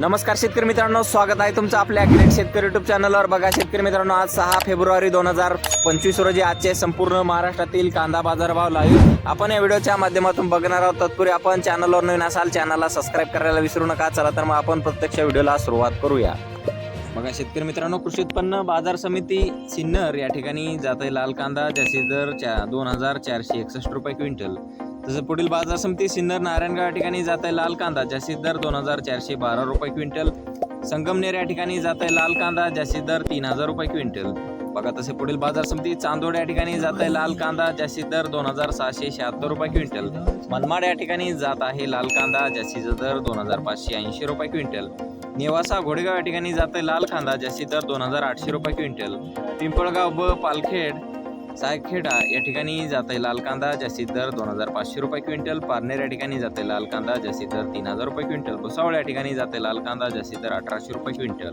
नमस्कार शेतकरी मित्रांनो स्वागत आहे तुमचं आपल्या ग्रेट शेतकरी युट्यूब चॅनलवर बघा शेतकरी मित्रांनो आज सहा फेब्रुवारी दोन हजार पंचवीस रोजी आजचे संपूर्ण महाराष्ट्रातील कांदा बाजारभाव लाईव्ह आपण या व्हिडिओच्या माध्यमातून बघणार आहोत. तत्पूर्वी आपण चॅनलवर नवीन असाल चॅनलला सबस्क्राईब करायला विसरू नका. चला तर मग आपण प्रत्यक्ष व्हिडिओला सुरुवात करूया. बघा शेतकरी मित्रांनो कृषी उत्पन्न बाजार समिती सिन्नर या ठिकाणी जात आहे लाल कांदा ज्याचे दर चा दोन हजार चारशे एकसष्ट रुपये क्विंटल. तसं पुढील बाजार समिती सिन्नर नारायणगाव या ठिकाणी जात आहे लाल कांदा ज्याचे दर दोन हजार चारशे बारा रुपये क्विंटल. संगमनेर या ठिकाणी जात आहे लाल कांदा ज्याचे दर तीन हजार रुपये क्विंटल. बघा तसे पुढील बाजार समिती चांदोड या ठिकाणी जात आहे लाल कांदा ज्याचे दर दोन हजार सहाशे शहात्तर रुपये क्विंटल. मनमाड या ठिकाणी जात आहे लाल कांदा ज्याचे दर दोन हजार पाचशे ऐंशी रुपये क्विंटल. नेवासा घोडेगाव या ठिकाणी जात आहे लाल कांदा ज्याचे दर दोन हजार आठशे रुपये क्विंटल. पिंपळगाव ब पालखेड सायखेडा या ठिकाणी जात आहे लाल कांदा ज्याचे दर दोन हजार पाचशे रुपये क्विंटल. पारनेर या ठिकाणी जाते लाल कांदा ज्याचे दर तीन हजार रुपये क्विंटल. भुसावळ या ठिकाणी जाते लाल कांदा ज्याचे दर अठराशे रुपये क्विंटल.